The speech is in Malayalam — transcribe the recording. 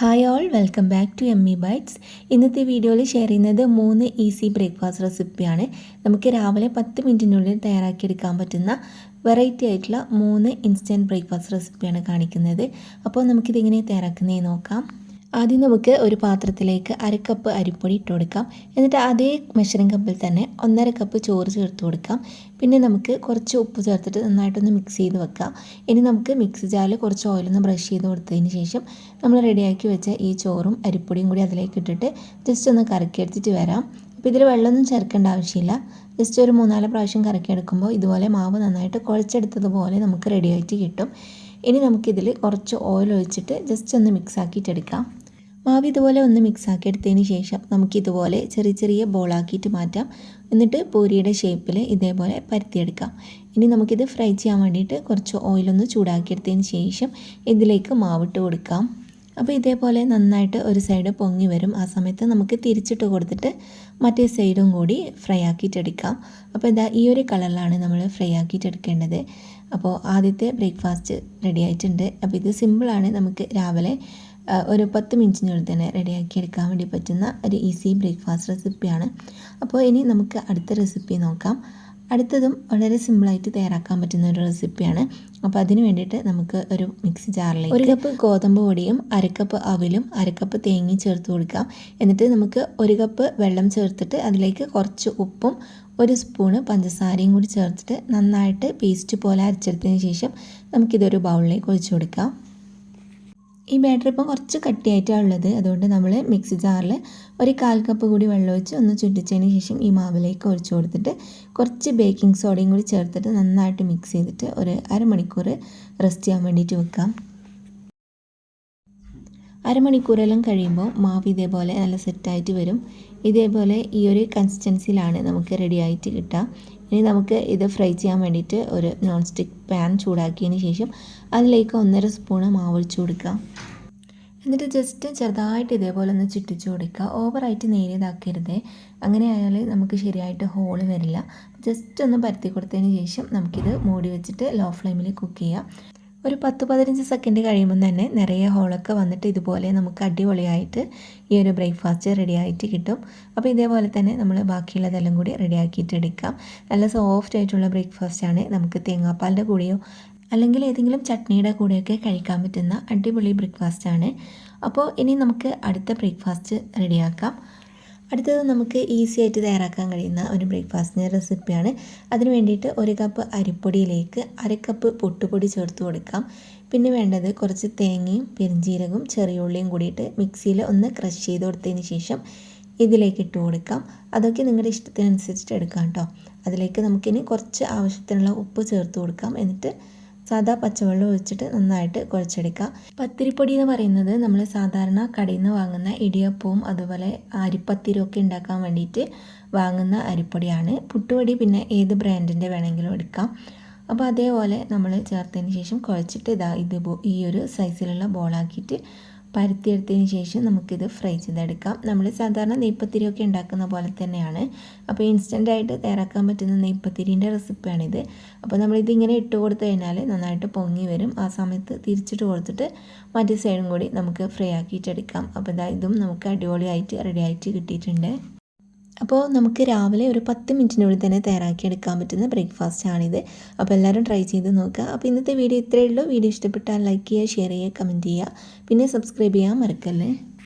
Hi all welcome back to M E bytes ഇന്നത്തെ വീഡിയോയിൽ ഷെയർ ചെയ്യുന്നത് മൂന്ന് ഈസി ബ്രേക്ക്ഫാസ്റ്റ് റെസിപ്പിയാണ് നമുക്ക് രാവിലെ പത്ത് മിനിറ്റിനുള്ളിൽ തയ്യാറാക്കിയെടുക്കാൻ പറ്റുന്ന വെറൈറ്റി ആയിട്ടുള്ള മൂന്ന് ഇൻസ്റ്റന്റ് ബ്രേക്ക്ഫാസ്റ്റ് റെസിപ്പിയാണ് കാണിക്കുന്നത്. അപ്പോൾ നമുക്കിതെങ്ങനെ തയ്യാറാക്കുന്നതെന്ന് നോക്കാം. ആദ്യം നമുക്ക് ഒരു പാത്രത്തിലേക്ക് അര കപ്പ് അരിപ്പൊടി ഇട്ട് കൊടുക്കാം. എന്നിട്ട് അതേ മെഷറിംഗ് കപ്പിൽ തന്നെ ഒന്നര കപ്പ് ചോറ് ചേർത്ത് കൊടുക്കാം. പിന്നെ നമുക്ക് കുറച്ച് ഉപ്പ് ചേർത്തിട്ട് നന്നായിട്ടൊന്ന് മിക്സ് ചെയ്ത് വെക്കാം. ഇനി നമുക്ക് മിക്സി ജാറിൽ കുറച്ച് ഓയിലൊന്ന് ബ്രഷ് ചെയ്ത് കൊടുത്തതിന് ശേഷം നമ്മൾ റെഡിയാക്കി വെച്ച ഈ ചോറും അരിപ്പൊടിയും കൂടി അതിലേക്ക് ഇട്ടിട്ട് ജസ്റ്റ് ഒന്ന് കറക്കി എടുത്തിട്ട് വരാം. അപ്പോൾ ഇതിൽ വെള്ളമൊന്നും ചേർക്കേണ്ട ആവശ്യമില്ല. ജസ്റ്റ് ഒരു മൂന്നാൽ പ്രാവശ്യം കറക്കി എടുക്കുമ്പോൾ ഇതുപോലെ മാവ് നന്നായിട്ട് കുഴച്ചെടുത്തതുപോലെ നമുക്ക് റെഡിയായിട്ട് കിട്ടും. ഇനി നമുക്കിതിൽ കുറച്ച് ഓയിൽ ഒഴിച്ചിട്ട് ജസ്റ്റ് ഒന്ന് മിക്സ് ആക്കിയിട്ടെടുക്കാം മാവ് ഇതുപോലെ ഒന്ന് മിക്സ് ആക്കി എടുത്തതിന് ശേഷം നമുക്കിതുപോലെ ചെറിയ ചെറിയ ബോളാക്കിയിട്ട് മാറ്റാം. എന്നിട്ട് പൂരിയുടെ ഷേപ്പിൽ ഇതേപോലെ പരത്തിയെടുക്കാം. ഇനി നമുക്കിത് ഫ്രൈ ചെയ്യാൻ വേണ്ടിയിട്ട് കുറച്ച് ഓയിലൊന്ന് ചൂടാക്കിയെടുത്തതിന് ശേഷം ഇതിലേക്ക് മാവിട്ട് കൊടുക്കാം. അപ്പോൾ ഇതേപോലെ നന്നായിട്ട് ഒരു സൈഡ് പൊങ്ങി വരും. ആ സമയത്ത് നമുക്ക് തിരിച്ചിട്ട് കൊടുത്തിട്ട് മറ്റേ സൈഡും കൂടി ഫ്രൈ ആക്കിയിട്ടെടുക്കാം അപ്പോൾ ഇതാ ഈ ഒരു കളറിലാണ് നമ്മൾ ഫ്രൈ ആക്കിയിട്ടെടുക്കേണ്ടത് അപ്പോൾ ആദ്യത്തെ ബ്രേക്ക്ഫാസ്റ്റ് റെഡി ആയിട്ടുണ്ട്. അപ്പോൾ ഇത് സിമ്പിളാണ് നമുക്ക് രാവിലെ ഒരു പത്ത് മിനിറ്റിനുള്ളിൽ തന്നെ റെഡിയാക്കി എടുക്കാൻ വേണ്ടി പറ്റുന്ന ഒരു ഈസി ബ്രേക്ക്ഫാസ്റ്റ് റെസിപ്പിയാണ് അപ്പോൾ ഇനി നമുക്ക് അടുത്ത റെസിപ്പി നോക്കാം. അടുത്തതും വളരെ സിമ്പിളായിട്ട് തയ്യാറാക്കാൻ പറ്റുന്ന ഒരു റെസിപ്പിയാണ് അപ്പോൾ അതിന് വേണ്ടിയിട്ട് നമുക്ക് ഒരു മിക്സി ജാറിലേക്ക് ഒരു കപ്പ് ഗോതമ്പ് പൊടിയും അരക്കപ്പ് അവിലും അരക്കപ്പ് തേങ്ങയും ചേർത്ത് കൊടുക്കാം. എന്നിട്ട് നമുക്ക് ഒരു കപ്പ് വെള്ളം ചേർത്തിട്ട് അതിലേക്ക് കുറച്ച് ഉപ്പും ഒരു സ്പൂണ് പഞ്ചസാരയും കൂടി ചേർത്തിട്ട് നന്നായിട്ട് പേസ്റ്റ് പോലെ അരച്ചെടുത്തതിന് ശേഷം നമുക്കിതൊരു ബൗളിലേക്ക് ഒഴിച്ചു കൊടുക്കാം. ഈ ബാറ്റർ ഇപ്പം കുറച്ച് കട്ടിയായിട്ടാണ് ഉള്ളത്. അതുകൊണ്ട് നമ്മൾ മിക്സി ജാറിൽ ഒരു കാൽ കപ്പ് കൂടി വെള്ളം ഒഴിച്ച് ഒന്ന് ചുറ്റിച്ചതിന് ശേഷം ഈ മാവിലേക്ക് ഒഴിച്ചു കൊടുത്തിട്ട് കുറച്ച് ബേക്കിംഗ് സോഡയും കൂടി ചേർത്തിട്ട് നന്നായിട്ട് മിക്സ് ചെയ്തിട്ട് ഒരു അരമണിക്കൂർ റെസ്റ്റ് ചെയ്യാൻ വേണ്ടിയിട്ട് വെക്കാം. അരമണിക്കൂറെല്ലാം കഴിയുമ്പോൾ മാവ് ഇതേപോലെ നല്ല സെറ്റായിട്ട് വരും. ഇതേപോലെ ഈ ഒരു കൺസിസ്റ്റൻസിയിലാണ് നമുക്ക് റെഡി ആയിട്ട് കിട്ടുക. ഇനി നമുക്ക് ഇത് ഫ്രൈ ചെയ്യാൻ വേണ്ടിയിട്ട് ഒരു നോൺ സ്റ്റിക്ക് പാൻ ചൂടാക്കിയതിന് ശേഷം അതിലേക്ക് ഒന്നര സ്പൂണ് മാവ് ഒഴിച്ചു കൊടുക്കുക. എന്നിട്ട് ജസ്റ്റ് ചെറുതായിട്ട് ഇതേപോലെ ഒന്ന് ചുറ്റിച്ച് കൊടുക്കുക. ഓവറായിട്ട് നേരിയതാക്കരുത് അങ്ങനെ ആയാൽ നമുക്ക് ശരിയായിട്ട് ഹോൾ വരില്ല. ജസ്റ്റ് ഒന്ന് പരത്തി കൊടുത്തതിന് ശേഷം നമുക്കിത് മൂടി വെച്ചിട്ട് ലോ ഫ്ലെയിമിൽ കുക്ക് ചെയ്യാം. ഒരു പത്ത് പതിനഞ്ച് സെക്കൻഡ് കഴിയുമ്പോൾ തന്നെ നിറയെ ഹോളൊക്കെ വന്നിട്ട് ഇതുപോലെ നമുക്ക് അടിപൊളിയായിട്ട് ഈ ഒരു ബ്രേക്ക്ഫാസ്റ്റ് റെഡി ആയിട്ട് കിട്ടും. അപ്പോൾ ഇതേപോലെ തന്നെ നമ്മൾ ബാക്കിയുള്ളതെല്ലാം കൂടി റെഡി ആക്കിയിട്ട് എടുക്കാം. നല്ല സോഫ്റ്റ് ആയിട്ടുള്ള ബ്രേക്ക്ഫാസ്റ്റാണ് നമുക്ക് തേങ്ങാപ്പാലിന്റെ കൂടെയോ അല്ലെങ്കിൽ ഏതെങ്കിലും ചട്നിയുടെ കൂടെയൊക്കെ കഴിക്കാൻ പറ്റുന്ന അടിപൊളി ബ്രേക്ക്ഫാസ്റ്റാണ് അപ്പോൾ ഇനി നമുക്ക് അടുത്ത ബ്രേക്ക്ഫാസ്റ്റ് റെഡിയാക്കാം. അടുത്തത് നമുക്ക് ഈസി ആയിട്ട് തയ്യാറാക്കാൻ കഴിയുന്ന ഒരു ബ്രേക്ക്ഫാസ്റ്റിന്റെ റെസിപ്പിയാണ് അതിന് വേണ്ടിയിട്ട് ഒരു കപ്പ് അരിപ്പൊടിയിലേക്ക് അര കപ്പ് പൊട്ടുപൊടി ചേർത്ത് കൊടുക്കാം. പിന്നെ വേണ്ടത് കുറച്ച് തേങ്ങയും പെരിഞ്ജീരകവും ചെറിയ ഉള്ളിയും കൂടിയിട്ട് മിക്സിയിൽ ഒന്ന് ക്രഷ് ചെയ്ത് കൊടുത്തതിന് ശേഷം ഇതിലേക്ക് ഇട്ട് കൊടുക്കാം. അതൊക്കെ നിങ്ങളുടെ ഇഷ്ടത്തിനനുസരിച്ചിട്ട് എടുക്കാം കേട്ടോ അതിലേക്ക് നമുക്കിനി കുറച്ച് ആവശ്യത്തിനുള്ള ഉപ്പ് ചേർത്ത് കൊടുക്കാം. എന്നിട്ട് സാധാ പച്ചവെള്ളം ഒഴിച്ചിട്ട് നന്നായിട്ട് കുഴച്ചെടുക്കുക. പത്തിരിപ്പൊടി എന്ന് പറയുന്നത് നമ്മൾ സാധാരണ കടയിൽ നിന്ന് വാങ്ങുന്ന ഇടിയപ്പവും അതുപോലെ അരിപ്പത്തിരും ഒക്കെ ഉണ്ടാക്കാൻ വേണ്ടിയിട്ട് വാങ്ങുന്ന അരിപ്പൊടിയാണ്. പുട്ടുപൊടി പിന്നെ ഏത് ബ്രാൻഡിന്റെ വേണമെങ്കിലും എടുക്കാം. അപ്പോൾ അതേപോലെ നമ്മൾ ചേർത്തതിന് ശേഷം കുഴച്ചിട്ട് ഇതാ ഇത് ഈ ഒരു സൈസിലുള്ള ബോളാക്കിയിട്ട് പരത്തിയെടുത്തതിന് ശേഷം നമുക്കിത് ഫ്രൈ ചെയ്തെടുക്കാം. നമ്മൾ സാധാരണ നെയ്പ്പത്തിരിയൊക്കെ ഉണ്ടാക്കുന്ന പോലെ തന്നെയാണ്. അപ്പോൾ ഇൻസ്റ്റന്റായിട്ട് തയ്യാറാക്കാൻ പറ്റുന്ന നെയ്പ്പത്തിരിന്റെ റെസിപ്പിയാണിത് അപ്പോൾ നമ്മളിത് ഇങ്ങനെ ഇട്ട് കൊടുത്തു കഴിഞ്ഞാൽ നന്നായിട്ട് പൊങ്ങി വരും. ആ സമയത്ത് തിരിച്ചിട്ട് കൊടുത്തിട്ട് മറ്റേ സൈഡും കൂടി നമുക്ക് ഫ്രൈ ആക്കിയിട്ടെടുക്കാം. അപ്പോൾ ഇതാ ഇതും നമുക്ക് അടിപൊളിയായിട്ട് റെഡി ആയിട്ട് കിട്ടിയിട്ടുണ്ട്. അപ്പോൾ നമുക്ക് രാവിലെ ഒരു പത്ത് മിനിറ്റിനുള്ളിൽ തന്നെ തയ്യാറാക്കി എടുക്കാൻ പറ്റുന്ന ബ്രേക്ക്ഫാസ്റ്റ് ആണിത്. അപ്പോൾ എല്ലാവരും ട്രൈ ചെയ്ത് നോക്കുക. അപ്പോൾ ഇന്നത്തെ വീഡിയോ ഇത്രയേ ഉള്ളൂ. വീഡിയോ ഇഷ്ടപ്പെട്ടാൽ ലൈക്ക് ചെയ്യുക ഷെയർ ചെയ്യുക കമന്റ് ചെയ്യുക. പിന്നെ സബ്സ്ക്രൈബ് ചെയ്യാൻ മറക്കല്ലേ?